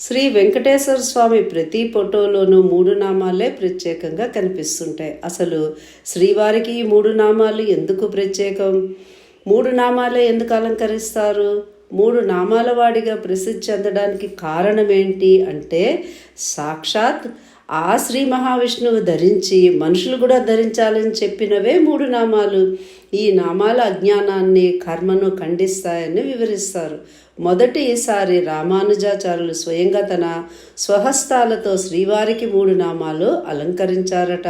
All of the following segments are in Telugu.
శ్రీ వెంకటేశ్వర స్వామి ప్రతి ఫోటోలోనూ మూడు నామాలే ప్రత్యేకంగా కనిపిస్తుంటాయి. అసలు శ్రీవారికి ఈ మూడు నామాలు ఎందుకు ప్రత్యేకం? మూడు నామాలే ఎందుకు అలంకరిస్తారు? మూడు నామాల వాడిగా ప్రసిద్ధి చెందడానికి కారణం ఏంటి అంటే సాక్షాత్ ఆ శ్రీ మహావిష్ణువు ధరించి మనుషులు కూడా ధరించాలని చెప్పినవే మూడు నామాలు. ఈ నామాల అజ్ఞానాన్ని కర్మను ఖండిస్తాయని వివరిస్తారు. మొదటిసారి రామానుజాచార్యులు స్వయంగా తన స్వహస్తాలతో శ్రీవారికి మూడు నామాలు అలంకరించారట.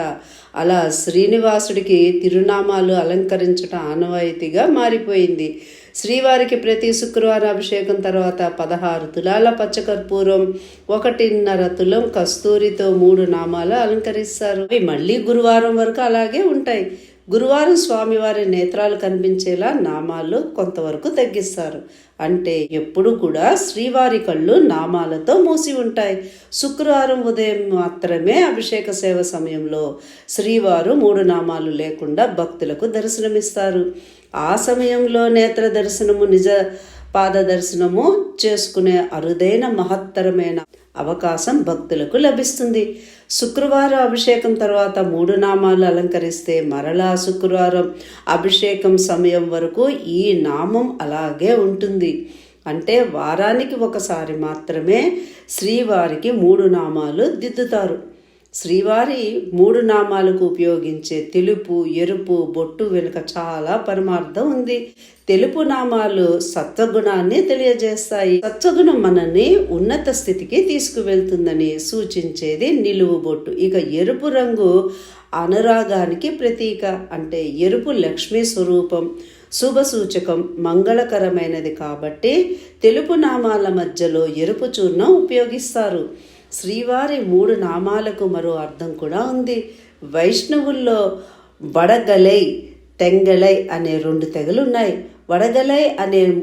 అలా శ్రీనివాసుడికి తిరునామాలు అలంకరించటం ఆనవాయితీగా మారిపోయింది. శ్రీవారికి ప్రతి శుక్రవారం అభిషేకం తర్వాత పదహారు తులాల పచ్చకర్పూరం ఒకటిన్నర తులం కస్తూరితో మూడు నామాలు అలంకరిస్తారు. అవి మళ్ళీ గురువారం వరకు అలాగే ఉంటాయి. గురువారం స్వామివారి నేత్రాలు కనిపించేలా నామాలు కొంతవరకు తగ్గిస్తారు. అంటే ఎప్పుడు కూడా శ్రీవారి కళ్ళు నామాలతో మూసి ఉంటాయి. శుక్రవారం ఉదయం మాత్రమే అభిషేక సేవ సమయంలో శ్రీవారు మూడు నామాలు లేకుండా భక్తులకు దర్శనమిస్తారు. ఆ సమయంలో నేత్ర దర్శనము నిజ పాద దర్శనము చేసుకునే అరుదైన మహత్తరమైన అవకాశం భక్తులకు లభిస్తుంది. శుక్రవారం అభిషేకం తర్వాత మూడు నామాలు అలంకరిస్తే మరలా శుక్రవారం అభిషేకం సమయం వరకు ఈ నామం అలాగే ఉంటుంది. అంటే వారానికి ఒకసారి మాత్రమే శ్రీవారికి మూడు నామాలు దిద్దుతారు. శ్రీవారి మూడు నామాలకు ఉపయోగించే తెలుపు ఎరుపు బొట్టు వెనుక చాలా పరమార్థం ఉంది. తెలుపు నామాలు సత్వగుణాన్ని తెలియజేస్తాయి. సత్వగుణం మనల్ని ఉన్నత స్థితికి తీసుకువెళ్తుందని సూచించేది నిలువు బొట్టు. ఇక ఎరుపు రంగు అనురాగానికి ప్రతీక. అంటే ఎరుపు లక్ష్మీ స్వరూపం శుభ సూచకం మంగళకరమైనది కాబట్టి తెలుపు నామాల మధ్యలో ఎరుపు చూర్ణం ఉపయోగిస్తారు. శ్రీవారి మూడు నామాలకు మరో అర్థం కూడా ఉంది. వైష్ణవుల్లో వడగలై తెంగలై అనే రెండు తెగలు ఉన్నాయి వడగలై అనే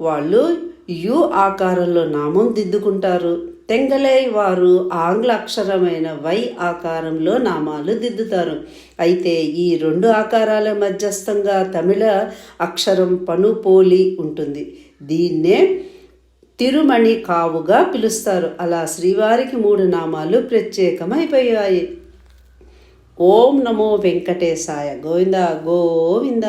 వాళ్ళు యు ఆకారంలో నామం దిద్దుకుంటారు. తెంగలై వారు ఆంగ్ల అక్షరమైన వై ఆకారంలో నామాలు దిద్దుతారు. అయితే ఈ రెండు ఆకారాల మధ్యస్థంగా తమిళ అక్షరం పనుపోలి ఉంటుంది. దీన్నే తిరుమణి కావుగా పిలుస్తారు. అలా శ్రీవారికి మూడు నామాలు ప్రత్యేకమైపోయాయి. ఓం నమో వెంకటేశాయ గోవింద గోవింద.